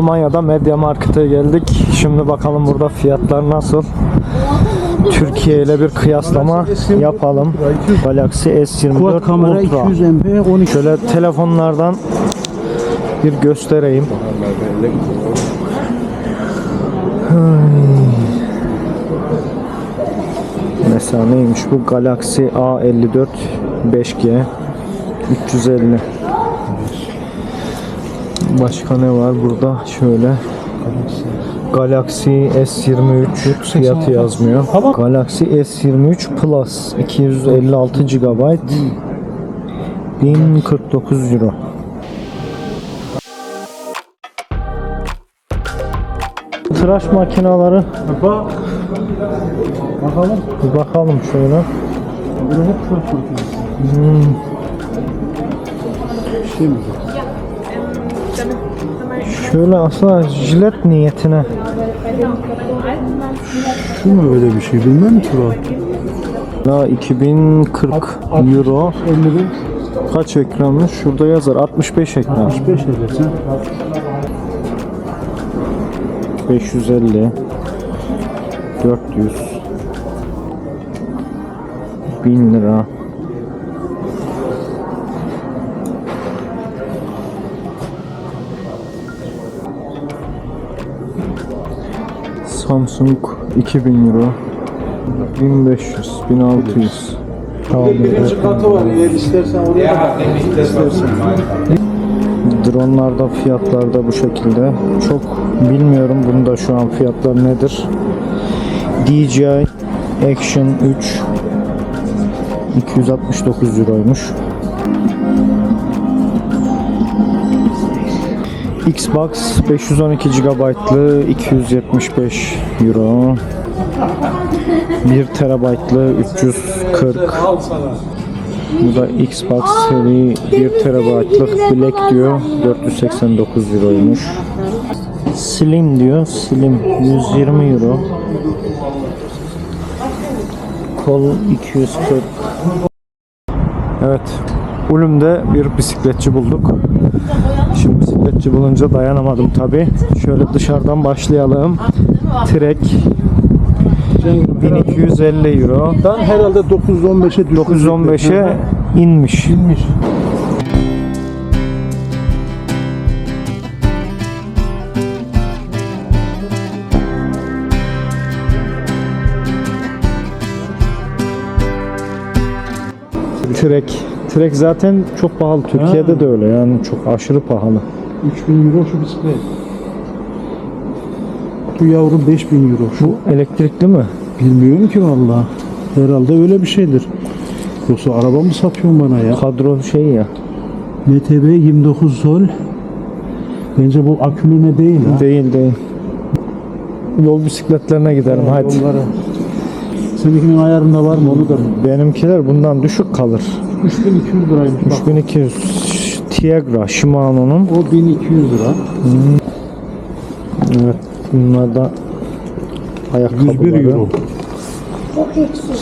Almanya'da Media Market'e geldik. Şimdi bakalım burada fiyatlar nasıl. Türkiye ile bir kıyaslama yapalım. Galaxy S24 Quad kamera Ultra. 200 MP 12 Şöyle telefonlardan bir göstereyim. Mesela neymiş bu? Galaxy A54 5G 350. Başka ne var burada? Şöyle Galaxy S23 fiyatı yazmıyor. Galaxy S23 Plus 256 GB 1049 euro. Tıraş makineleri Bak. Bakalım. bir bakalım şöyle. Burada hep tıraş makinesi. Hmm. Şey mi? Şöyle aslında jilet niyetine Şu mu öyle bir şey bilmem ki bak. daha 2040 euro 50 kaç ekranmış? Şurada yazar 65 ekran. 65 edersen. 550 400 1000 lira Samsung 2000 euro 1500 1600 Tamam, Birinci katı var. Eğer istersen oraya da istersen. Dronlarda fiyatlar da bu şekilde. Çok bilmiyorum bunda şu an fiyatlar nedir. DJI Action 3 269 euroymuş. Xbox 512 GB'lı 275 euro. 1 TB'lı 340 bu da Xbox seri 1 TB'lık Black diyor 489 euroymuş. Slim diyor. Slim 120 euro. Kol 240. Evet. Ulum'da bir bisikletçi bulduk. Şimdi bisikletçi bulunca dayanamadım tabi. Şöyle dışarıdan başlayalım. Trek 1250 euro. Ben herhalde 915'e düşürdük. 915'e inmiş. inmiş. Trek. Trek zaten çok pahalı. Türkiye'de Ha. de öyle yani çok aşırı pahalı. 3000 euro şu bisiklet. Bu yavru 5000 euro. Şu Bu elektrikli mi? bilmiyorum ki vallahi. Herhalde öyle bir şeydir. Yoksa araba mı satıyorsun bana ya? Kadro şey ya. MTB 29 sol. Bence bu akülü ne değil ha. Değil değil. Yol bisikletlerine gidelim hadi. Yollara. Seninkinin ayarında var mı onu da? Benimkiler bundan düşük kalır. 3200 liraymış bak. 3200 Tiagra Shimano'nun. O 1200 lira. Evet. Bunlar da 101 ayakkabıları. euro.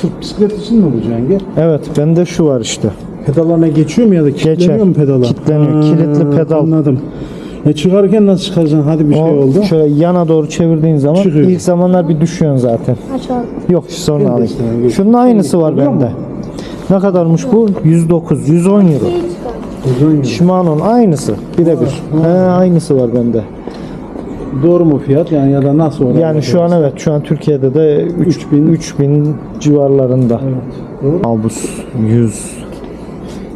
Sırf bisiklet için mi bu Cengi? Evet bende şu var işte. Pedallarına geçiyor mu ya da kilitleniyor mu pedala? Kilitleniyor. Kilitli pedal. Anladım. E çıkarken nasıl çıkaracaksın? Hadi bir şey O oldu. şöyle yana doğru çevirdiğin zaman Çıkıyor. ilk zamanlar bir düşüyorsun zaten. Yok sonra alayım. Şunun aynısı var Oluyor mu? Ne kadarmış bu? 109, 110 euro. Uzun yol. Shimano'nun aynısı. Birebir. He, aynısı var bende. Doğru mu fiyat yani ya da nasıl oraya? Yani şu an evet şu an Türkiye'de de 3000 3000 civarlarında. Doğru. Albus 100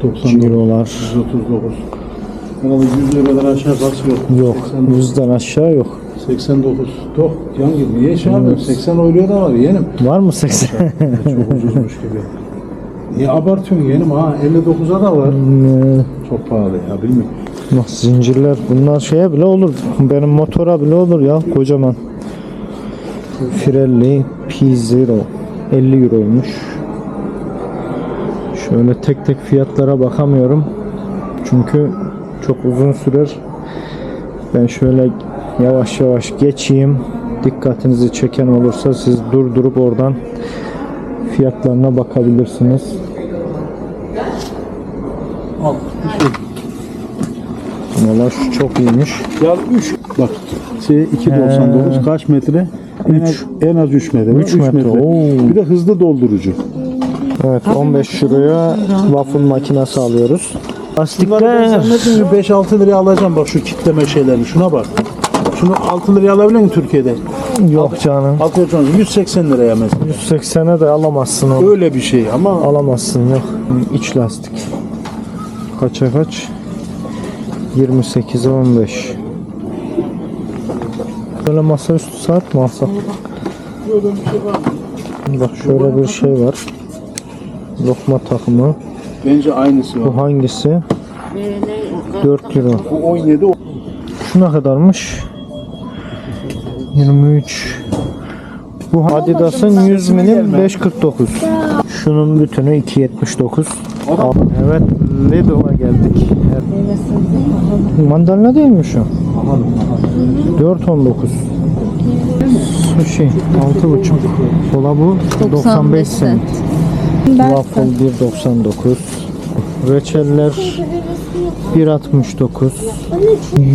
99, eurolar. 139. Herhalde 100 liradan aşağı kaç yok? Yok. 89. 100'den aşağı yok. 89. Tok. Cihangir niye şey yapıyorsun? 80 oyluyor da var yeğenim. Var mı 80? Çok ucuzmuş gibi. Niye abartıyorsun yeğenim? Ha 59'a da var. Çok pahalı ya bilmiyorum. Bak zincirler bunlar şeye bile olur. Benim motora bile olur ya kocaman. Pirelli P0 50 euroymuş. Şöyle tek tek fiyatlara bakamıyorum. Çünkü çok uzun sürer. Ben şöyle yavaş yavaş geçeyim. Dikkatinizi çeken olursa siz durdurup oradan fiyatlarına bakabilirsiniz. Al. Valla şu çok iyiymiş. Ya 3 bak şey 2.99 kaç metre? En az, en az 3 metre. Üç Üç metre, oo. Bir de hızlı doldurucu. Evet 15 euroya waffle makinesi alıyoruz. Ki 5-6 liraya alacağım bak şu kitleme şeylerini. Şuna bak. Şunu 6 liraya alabilir misin Türkiye'de? Yok canım. Atıyorum 180 liraya mesela. 180'e de alamazsın onu. Öyle bir şey ama Alamazsın yok. İç lastik. Kaça kaç? 28'e 15. Böyle masaüstü saat mi alsak? böyle bir şey var. Bak şöyle bir şey var. Lokma takımı. Bence aynısı var. Bu hangisi? 4 euro. Bu 17 o- Şu ne kadarmış? 23. Bu Adidas'ın 100 milim 549. Şunun bütünü 279. Al. Evet Lidl'a geldik. Evet. Mandalina değil mi şu? 419. Sushi 6,5. Kola bu 95 cent. Waffle 1.99. Reçeller 1.69.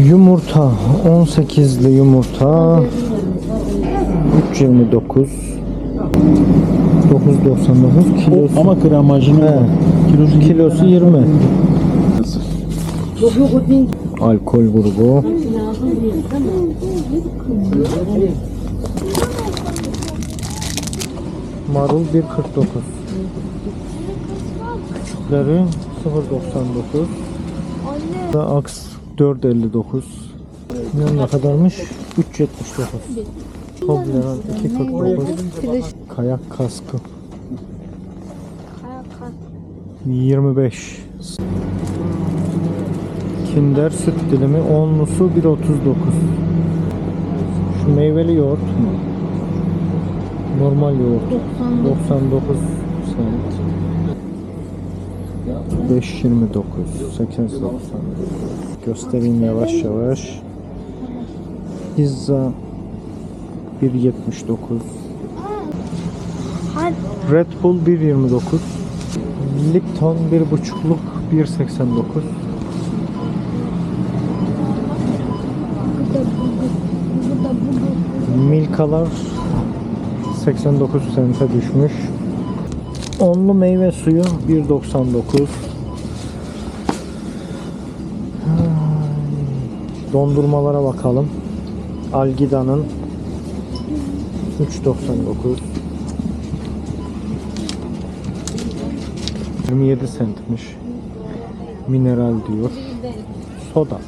Yumurta 18'li yumurta 3.29. 9.99 kilosu. ama gramajını He, kilosu, kilosu 20. Alkol grubu. Marul 1.49. Küçükleri 0.99. Da aks 4.59. Ne ne kadarmış? 3.79. Toblerone 2.49. Kayak kaskı 25. Kinder süt dilimi onlusu 1.39. Şu meyveli yoğurt mu? Normal yoğurt 99 cent. 5.29 8.90 Göstereyim yavaş yavaş. Pizza 1.79 Red Bull 1.29 Lipton 1.5'luk 1.89 Milkalar 89 sente düşmüş. Onlu meyve suyu 1.99 Dondurmalara bakalım. Algida'nın 3.99 27 centmiş. Mineral diyor. Soda.